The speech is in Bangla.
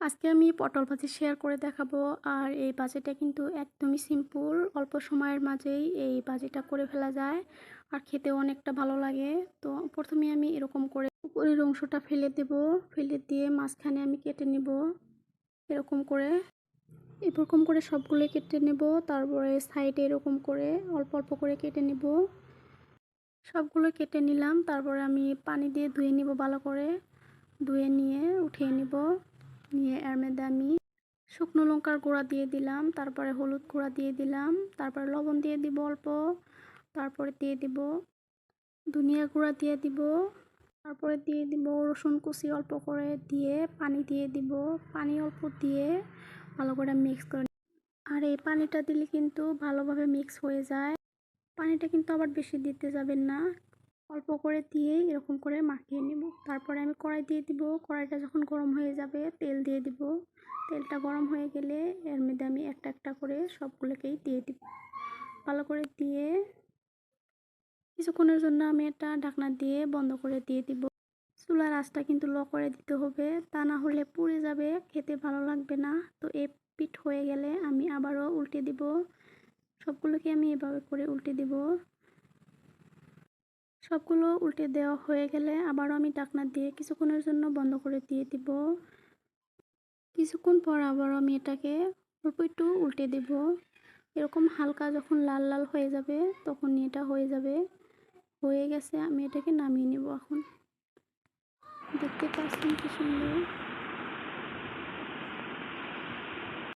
আজকে আমি পটল ভাজি শেয়ার করে দেখাবো। আর এই ভাজিটা কিন্তু একদমই সিম্পল অল্প সময়ের মাঝেই এই ভাজিটা করে ফেলা যায় আর খেতেও অনেকটা ভালো লাগে। তো প্রথমে আমি এরকম করে উপরের অংশটা ফেলে দেব। ফেলে দিয়ে মাঝখানে আমি কেটে নেব এরকম করে। এরকম করে সবগুলো কেটে নেব, তারপরে সাইডে এরকম করে অল্প অল্প করে কেটে নেব। সবগুলো কেটে নিলাম, তারপরে আমি পানি দিয়ে ধুয়ে নিব ভালো করে। ধুয়ে নিয়ে উঠিয়ে নিব। এর মধ্যে আমি শুকনো লঙ্কার গুঁড়া দিয়ে দিলাম, তারপরে হলুদ গুঁড়া দিয়ে দিলাম, তারপরে লবণ দিয়ে দিব অল্প, তারপরে দিয়ে দিব ধনিয়া গুঁড়া দিয়ে দিব, তারপরে দিয়ে দিব রসুন কুচি অল্প করে দিয়ে পানি দিয়ে দিব, পানি অল্প দিয়ে ভালো করে মিক্স করে আর এই পানিটা দিলে কিন্তু ভালোভাবে মিক্স হয়ে যায়। পানিটা কিন্তু আবার বেশি দিতে যাবেন না। অল্প করে দিয়ে এরকম করে মাখিয়ে নেব। তারপরে আমি কড়াই দিয়ে দিব। কড়াইটা যখন গরম হয়ে যাবে, তেল দিয়ে দিব। তেলটা গরম হয়ে গেলে এর মধ্যে আমি একটা একটা করে সবগুলোকেই দিয়ে দিব। ভালো করে দিয়ে কিছুক্ষণের জন্য আমি এটা ঢাকনা দিয়ে বন্ধ করে দিয়ে দিব। চুলার আঁচটা কিন্তু ল করে দিতে হবে। তা না হলে পুড়ে যাবে, খেতে ভালো লাগবে না। তো এ পিঠ হয়ে গেলে আমি আবারও উল্টে দিব। সবগুলোকে আমি এভাবে করে উল্টে দিব। সবগুলো উল্টে দেওয়া হয়ে গেলে আবারও আমি ডাকনা দিয়ে কিছুক্ষণের জন্য বন্ধ করে দিয়ে দিব। কিছুক্ষণ পর আবারও আমি এটাকে অল্প একটু উল্টে দেব। এরকম হালকা যখন লাল লাল হয়ে যাবে তখন এটা হয়ে যাবে। হয়ে গেছে, আমি এটাকে নামিয়ে নেব এখন। দেখতে পাচ্ছেন কি সুন্দর?